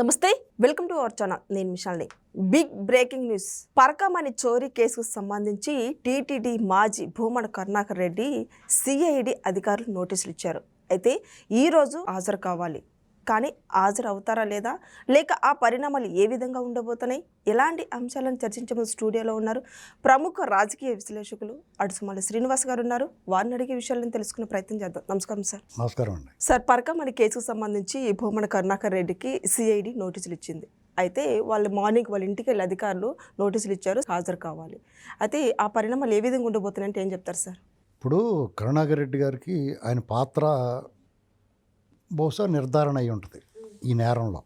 నమస్తే welcome to our channel. నేను మిషాల్ని. Big breaking news. Parakamani చోరీ కేసుకు సంబంధించి టీటీడీ మాజీ భూమన కరుణాకర్ రెడ్డి సిఐడి అధికారులు నోటీసులు ఇచ్చారు. అయితే ఈరోజు హాజరు కావాలి. కానీ హాజరు అవుతారా లేదా? లేక ఆ పరిణామాలు ఏ విధంగా ఉండబోతున్నాయి? ఎలాంటి అంశాలను చర్చించబోతు స్టూడియోలో ఉన్నారు ప్రముఖ రాజకీయ విశ్లేషకులు అడుసుమల్లి శ్రీనివాస్ గారు ఉన్నారు. వారిని అడిగే విషయాలను తెలుసుకునే ప్రయత్నం చేద్దాం. నమస్కారం సార్. నమస్కారం అండి. సార్ పరకమణి కేసుకు సంబంధించి భూమన కరుణాకర్ రెడ్డికి సిఐడి నోటీసులు ఇచ్చింది. అయితే వాళ్ళు మార్నింగ్ వాళ్ళ ఇంటికి వెళ్ళి అధికారులు నోటీసులు ఇచ్చారు హాజరు కావాలి. అయితే ఆ పరిణామాలు ఏ విధంగా ఉండబోతున్నాయంటే ఏం చెప్తారు సార్? ఇప్పుడు కరుణాకర్ రెడ్డి గారికి ఆయన పాత్ర బహుశా నిర్ధారణ అయి ఉంటుంది ఈ నేరంలో.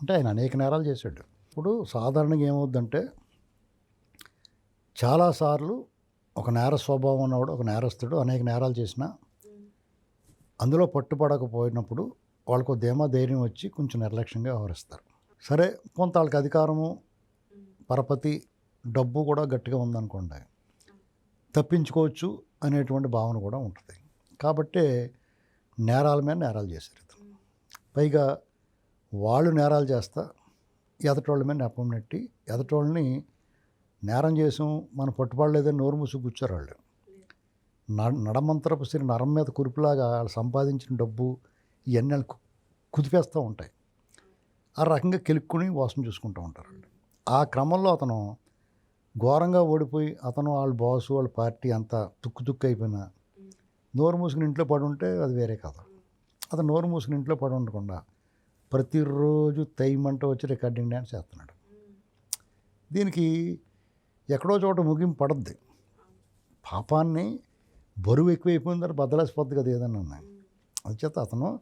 అంటే ఆయన అనేక నేరాలు చేశాడు. ఇప్పుడు సాధారణంగా ఏమవుద్దంటే చాలాసార్లు ఒక నేర స్వభావం ఉన్నవాడు ఒక నేరస్తుడు అనేక నేరాలు చేసినా అందులో పట్టుపడకపోయినప్పుడు వాళ్ళకు ధీమా ధైర్యం వచ్చి కొంచెం నిర్లక్ష్యంగా వ్యవహరిస్తారు. సరే కొంత వాళ్ళకి అధికారము పరపతి డబ్బు కూడా గట్టిగా ఉందనుకోండి తప్పించుకోవచ్చు అనేటువంటి భావన కూడా ఉంటుంది. కాబట్టి నేరాల మీద నేరాలు చేశారు ఇతను పైగా వాళ్ళు నేరాలు చేస్తా ఎదటోళ్ళ మీద నెపం నెట్టి ఎదటోళ్ళని నేరం చేసాం మనం పట్టుబడలేదని నోరు మూసి కూర్చోరు వాళ్ళు. న- నడమంతరపు శ్రీ నరం మీద కురుపులాగా వాళ్ళు సంపాదించిన డబ్బు ఇవన్నీ వాళ్ళు కుదిపేస్తూ ఉంటాయి. ఆ రకంగా కెలుక్కుని వాసన చూసుకుంటూ ఉంటారు వాళ్ళు. ఆ క్రమంలో అతను ఘోరంగా ఓడిపోయి అతను వాళ్ళ బాసు వాళ్ళ పార్టీ అంతా తుక్కు తుక్కు అయిపోయినా నోరు మూసుకుని ఇంట్లో పడి ఉంటే అది వేరే కథ. అతను నోరు మూసుకుని ఇంట్లో పడి ఉండకుండా ప్రతిరోజు తైమంట వచ్చి రికార్డింగ్ డ్యాన్స్ చేస్తున్నాడు. దీనికి ఎక్కడో చోట ముగింపు పడద్ది. పాపాన్ని బరువు ఎక్కువైపోయిందని బద్దలేసిపోద్ది కదా ఏదన్నా ఉన్నాయి అందుచేత అతను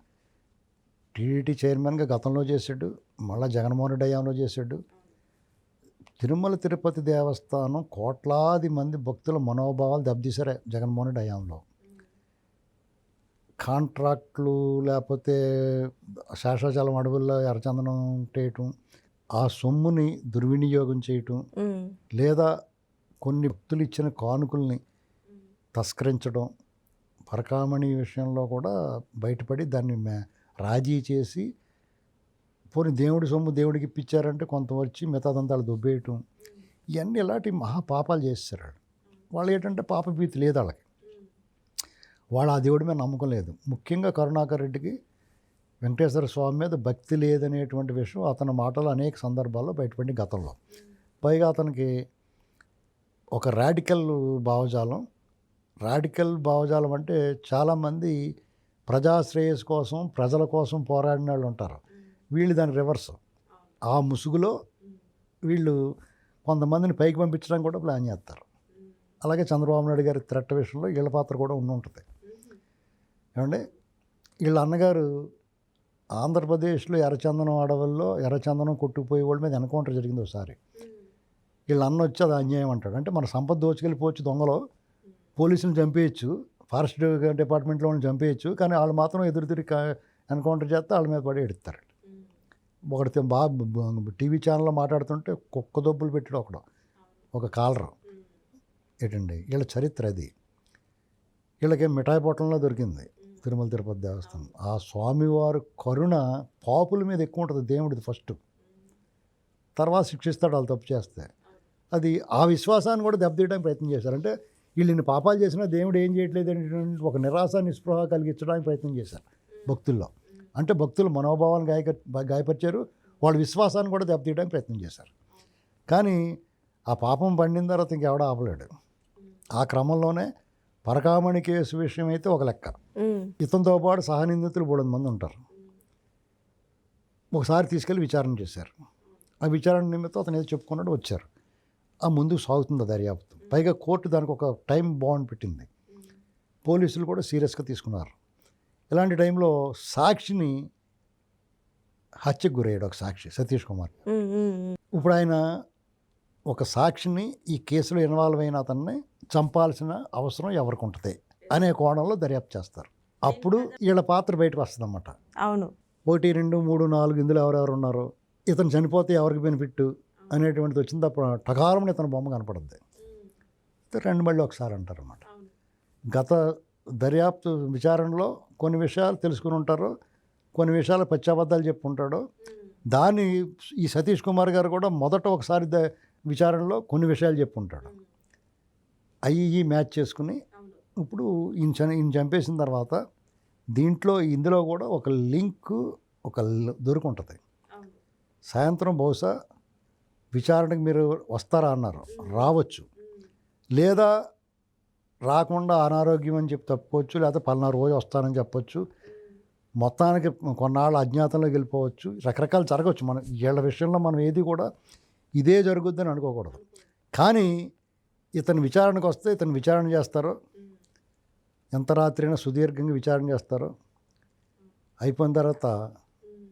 టీడీటీ చైర్మన్గా గతంలో చేశాడు మళ్ళీ జగన్మోహన్ రెడ్డి హయాంలో చేశాడు. తిరుమల తిరుపతి దేవస్థానం కోట్లాది మంది భక్తుల మనోభావాలు దెబ్బతీశారు జగన్మోహన్ రెడ్డి హయాంలో కాంట్రాక్ట్లు లేకపోతే శేషాచలం అడవుల్లో ఎర్రచందనం చేయటం ఆ సొమ్ముని దుర్వినియోగం చేయటం లేదా కొన్ని భక్తులు ఇచ్చిన కానుకల్ని తస్కరించడం పరకామణి విషయంలో కూడా బయటపడి దాన్ని రాజీ చేసి పోనీ దేవుడి సొమ్ము దేవుడికి ఇప్పించారంటే కొంత వచ్చి మిగతాదంతా వాళ్ళు దొబ్బేయటం. ఇవన్నీ ఇలాంటి మహాపాపాలు చేస్తారు వాళ్ళు. వాళ్ళు ఏంటంటే పాపభీతి లేదు వాళ్ళకి. వాళ్ళు ఆ దేవుడి మీద నమ్మకం లేదు. ముఖ్యంగా కరుణాకర్ రెడ్డికి వెంకటేశ్వర స్వామి మీద భక్తి లేదనేటువంటి విషయం అతని మాటలు అనేక సందర్భాల్లో బయటపడి గతంలో. పైగా అతనికి ఒక రాడికల్ భావజాలం. రాడికల్ భావజాలం అంటే చాలామంది ప్రజాశ్రేయస్ కోసం ప్రజల కోసం పోరాడిన వాళ్ళు ఉంటారు. వీళ్ళు దాని రివర్స్. ఆ ముసుగులో వీళ్ళు కొంతమందిని పైకి పంపించడానికి కూడా ప్లాన్ చేస్తారు. అలాగే చంద్రబాబు నాయుడు గారి త్రెట్ట విషయంలో వీళ్ళ పాత్ర కూడా ఉండి ఉంటుంది. ఏమంటే వీళ్ళ అన్నగారు ఆంధ్రప్రదేశ్లో ఎర్రచందనం అడవుల్లో ఎర్రచందనం కొట్టుకుపోయే వాళ్ళ మీద ఎన్కౌంటర్ జరిగింది ఒకసారి. వీళ్ళ అన్న వచ్చి అది అన్యాయం అంటాడు. అంటే మన సంపద దోచుకెళ్ళిపోవచ్చు దొంగలో. పోలీసులు చంపేయచ్చు. ఫారెస్ట్ డిపార్ట్మెంట్లో వాళ్ళని చంపేయచ్చు. కానీ వాళ్ళు మాత్రం ఎదురు తిరిగి ఎన్కౌంటర్ చేస్తే వాళ్ళ మీద పడి ఎడుతారు. ఒకటి బాగా టీవీ ఛానల్లో మాట్లాడుతుంటే కుక్క దొబ్బులు పెట్టాడు ఒకడు. ఒక కాలర్. ఏంటండి? వీళ్ళ చరిత్ర అది. వీళ్ళకి మిఠాయి పొట్టంలో దొరికింది. తిరుమల తిరుపతి దేవస్థానం. ఆ స్వామివారి కరుణ పాపుల మీద ఎక్కువ ఉంటుంది. దేవుడిది ఫస్ట్. తర్వాత శిక్షిస్తాడు వాళ్ళు తప్పు చేస్తే. అది ఆ విశ్వాసాన్ని కూడా దెబ్బతీయడానికి ప్రయత్నం చేశారంటే వీళ్ళని వీళ్ళు ఇన్ని పాపాలు చేసినా దేవుడు ఏం చేయట్లేదు అనేటువంటి ఒక నిరాశ నిస్పృహ కలిగించడానికి ప్రయత్నం చేశారు భక్తుల్లో. అంటే భక్తుల మనోభావాలను గాయ గాయపరిచారు. వాళ్ళ విశ్వాసాన్ని కూడా దెబ్బతీయడానికి ప్రయత్నం చేశారు. కానీ ఆ పాపం పండిన తర్వాత ఇంకెవడ ఆపలేడు. ఆ క్రమంలోనే పరకామణి కేసు విషయం అయితే ఒక లెక్క. ఇతనితో పాటు సహనిందితులు మూడు మంది ఉంటారు? ఒకసారి తీసుకెళ్ళి విచారణ చేశారు. ఆ విచారణ నిమిత్తం అతను ఏదో చెప్పుకున్నాడు వచ్చారు. ఆ ముందుకు సాగుతుంది దర్యాప్తు. పైగా కోర్టు దానికి ఒక టైం బాండ్ పెట్టింది. పోలీసులు కూడా సీరియస్గా తీసుకున్నారు. ఇలాంటి టైంలో సాక్షిని హత్యకు గురయ్యాడు ఒక సాక్షి సతీష్ కుమార్. ఇప్పుడు ఆయన ఒక సాక్షిని ఈ కేసులో ఇన్వాల్వ్ అయిన అతన్ని చంపాల్సిన అవసరం ఎవరికి ఉంటుంది అనే కోణంలో దర్యాప్తు చేస్తారు. అప్పుడు వీళ్ళ పాత్ర బయటకు వస్తుందన్నమాట. అవును. ఒకటి రెండు మూడు నాలుగు ఇందులో ఎవరెవరు ఉన్నారో? ఇతను చనిపోతే ఎవరికి బెనిఫిట్ అనేటువంటిది వచ్చింది అప్పుడు టకారం ఇతని బొమ్మ కనపడుద్ది. రెండు మళ్ళీ ఒకసారి అంటారు అన్నమాట గత దర్యాప్తు విచారణలో కొన్ని విషయాలు తెలుసుకుని ఉంటారు కొన్ని విషయాలు పచ్చాబద్దాలు చెప్పి ఉంటాడు దాన్ని ఈ సతీష్ కుమార్ గారు కూడా మొదట ఒకసారి ద- విచారణలో కొన్ని విషయాలు చెప్పుంటాడు. అవి మ్యాచ్ చేసుకుని ఇప్పుడు ఈయన చని ఈయన చంపేసిన తర్వాత దీంట్లో ఇందులో కూడా ఒక లింక్ ఒక దొరుకుంటుంది. సాయంత్రం బహుశా విచారణకు మీరు వస్తారా అన్నారు. రావచ్చు. లేదా రాకుండా అనారోగ్యం అని చెప్పి తప్పుకోవచ్చు లేదా పలానా రోజు వస్తానని చెప్పొచ్చు. మొత్తానికి కొన్నాళ్ళు అజ్ఞాతంలోకి వెళ్ళిపోవచ్చు. రకరకాలు జరగవచ్చు. మనం వీళ్ళ విషయంలో మనం ఏది కూడా ఇదే జరుగుద్దని అనుకోకూడదు. కానీ ఇతను విచారణకు వస్తే ఇతను విచారణ చేస్తారో ఎంత రాత్రి అయినా సుదీర్ఘంగా విచారణ చేస్తారో అయిపోయిన తర్వాత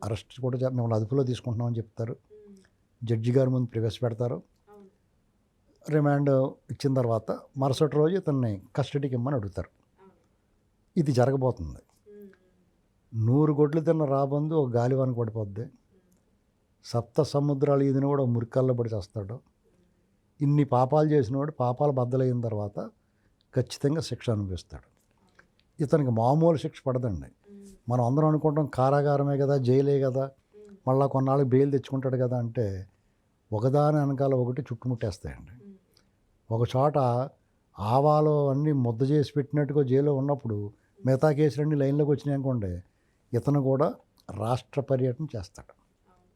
అరెస్ట్ కూడా మిమ్మల్ని అదుపులో తీసుకుంటున్నామని చెప్తారు. జడ్జి గారి ముందు ప్రవేశపెడతారు. రిమాండ్ ఇచ్చిన తర్వాత మరుసటి రోజు ఇతన్ని కస్టడీకి ఇమ్మని అడుగుతారు. ఇది జరగబోతుంది. నూరు గొడ్లు తిన్న రాబందు ఒక గాలివాన పడిపోద్ది. సప్త సముద్రాలు ఈదిన కూడా ఒక మురికల్లో పడి చేస్తాడు. ఇన్ని పాపాలు చేసినవాడు పాపాలు బద్దలైన తర్వాత ఖచ్చితంగా శిక్ష అనుభవిస్తాడు. ఇతనికి మామూలు శిక్ష పడదండి. మనం అందరం అనుకుంటాం కారాగారమే కదా జైలే కదా మళ్ళీ కొన్నాళ్ళు బెయిల్ తెచ్చుకుంటాడు కదా అంటే ఒకదాని వెనకాల ఒకటి చుట్టుముట్టేస్తాయండి. ఒక చోట ఆవాలో అన్నీ ముద్ద చేసి పెట్టినట్టుగా జైల్లో ఉన్నప్పుడు మిగతా కేసులన్నీ లైన్లోకి వచ్చినాయి అనుకోండి ఇతను కూడా రాష్ట్ర పర్యటన చేస్తాడు.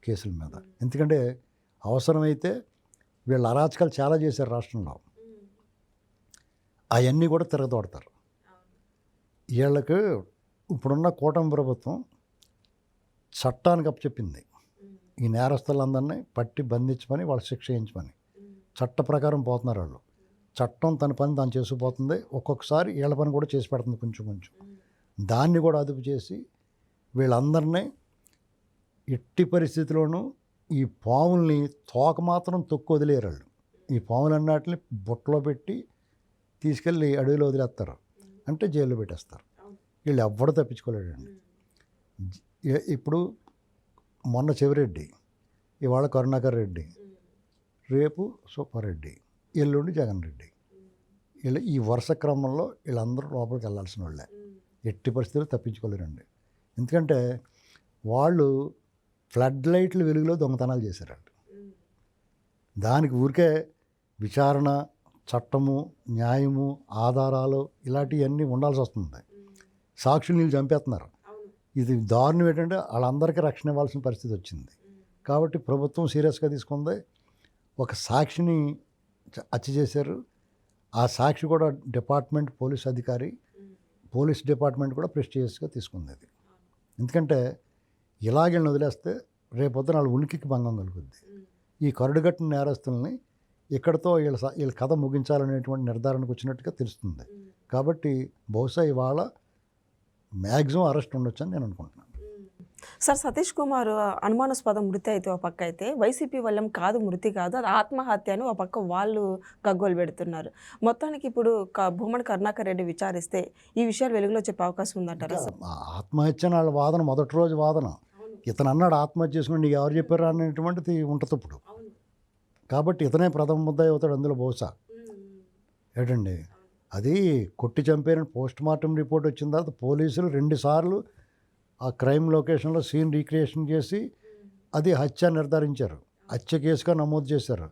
కేసుల మీద. ఎందుకంటే అవసరమైతే వీళ్ళు అరాచకాలు చాలా చేశారు రాష్ట్రంలో. అవన్నీ కూడా తిరగదోడతారు. వీళ్ళకి ఇప్పుడున్న కూటమి ప్రభుత్వం చట్టానికి అప్పచెప్పింది. ఈ నేరస్తులందరినీ పట్టి బంధించమని వాళ్ళు శిక్ష చేయించమని చట్ట ప్రకారం పోతున్నారు వాళ్ళు. చట్టం తన పని తను చేసుకుపోతుంది. ఒక్కొక్కసారి వీళ్ళ పని కూడా చేసి పెడుతుంది కొంచెం కొంచెం. దాన్ని కూడా అదుపు చేసి వీళ్ళందరినీ ఎట్టి పరిస్థితిలోనూ ఈ పాముల్ని తోక మాత్రం తొక్కు వదిలేరు వాళ్ళు ఈ పాములన్నిటిని బుట్టలో పెట్టి తీసుకెళ్ళి అడవిలో వదిలేస్తారు. అంటే జైల్లో పెట్టేస్తారు. వీళ్ళు ఎవ్వరు తప్పించుకోలేడండి. ఇప్పుడు మొన్న చెవిరెడ్డి ఇవాళ కరుణాకర్ రెడ్డి రేపు సూపారెడ్డి ఎల్లుండి జగన్ రెడ్డి. వీళ్ళు ఈ వరుస క్రమంలో వీళ్ళందరూ లోపలికి వెళ్ళాల్సిన వాళ్ళే. ఎట్టి పరిస్థితుల్లో తప్పించుకోలేరండి. ఎందుకంటే వాళ్ళు ఫ్లడ్ లైట్ల వెలుగులో దొంగతనాలు చేశారండి దానికి ఊరికే విచారణ చట్టము న్యాయము ఆధారాలు ఇలాంటివన్నీ ఉండాల్సి వస్తుంది. సాక్షులు నీళ్ళు చంపేస్తున్నారు. ఇది దారుణం ఏంటంటే వాళ్ళందరికీ రక్షణ ఇవ్వాల్సిన పరిస్థితి వచ్చింది. కాబట్టి ప్రభుత్వం సీరియస్గా తీసుకుంది. ఒక సాక్షిని హత్య చేశారు. ఆ సాక్షి కూడా డిపార్ట్మెంట్ పోలీస్ అధికారి. పోలీస్ డిపార్ట్మెంట్ కూడా ప్రెస్టీజియస్గా తీసుకుంది అది ఎందుకంటే ఇలాగే వదిలేస్తే రేపొద్దున వాళ్ళ ఉనికికి భంగం కలుగుద్ది. ఈ కరుడుగట్టిన నేరస్తుల్ని ఇక్కడతో వీళ్ళ వీళ్ళ కథ ముగించాలనేటువంటి నిర్ధారణకు వచ్చినట్టుగా తెలుస్తుంది. కాబట్టి బహుశా ఇవాళ మ్యాక్సిమం అరెస్ట్ ఉండొచ్చు అని నేను అనుకుంటున్నాను. సార్ సతీష్ కుమార్ అనుమానాస్పద మృతి అయితే ఒక పక్క అయితే వైసీపీ వల్ల కాదు మృతి కాదు అది ఆత్మహత్య అని ఒక పక్క వాళ్ళు గగ్గోలు పెడుతున్నారు. మొత్తానికి ఇప్పుడు క- భూమన్ కరుణాకర్ రెడ్డి విచారిస్తే ఈ విషయాలు వెలుగులో చెప్పే అవకాశం ఉందంటారా ఆత్మహత్య వాళ్ళ వాదన మొదటి రోజు వాదన. ఇతను అన్నాడు ఆత్మహత్య చేసుకుని నీకు ఎవరు చెప్పారు అనేటువంటిది ఉంటుంది ఇప్పుడు. కాబట్టి ఇతనే ప్రథమ ముద్దాయి అవుతాడు అందులో బహుశా. ఏంటండి? అది కొట్టి చంపారని పోస్ట్ మార్టం రిపోర్ట్ వచ్చిన తర్వాత పోలీసులు రెండుసార్లు ఆ క్రైమ్ లొకేషన్లో సీన్ రీక్రియేషన్ చేసి అది హత్య నిర్ధారించారు. హత్య కేసుగా నమోదు చేశారు.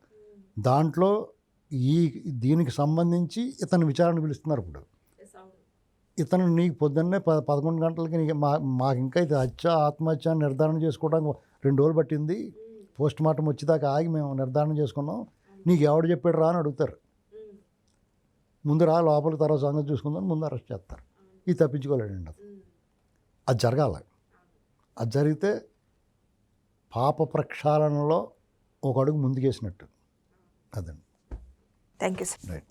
దాంట్లో ఈ దీనికి సంబంధించి ఇతను విచారణ పిలుస్తున్నారు ఇప్పుడు. ఇతను నీకు పొద్దున్నే ప పదకొండు గంటలకి నీకు మా మాకు ఇంకా ఇది హత్య ఆత్మహత్య అని నిర్ధారణ చేసుకోవడానికి రెండు రోజులు పట్టింది. పోస్ట్ మార్టం వచ్చేదాకా ఆగి మేము నిర్ధారణ చేసుకున్నాం. నీకు ఎవడు చెప్పాడు రా అని అడుగుతారు. ముందు రా లోపల తర్వాత సంగతి చూసుకుందాం ముందు అరెస్ట్ చేస్తారు. ఇది తప్పించుకోలేడండి అది అది జరగాలి. అది జరిగితే పాప ప్రక్షాళనలో ఒక అడుగు ముందుకేసినట్టు. అదండి. Thank you sir right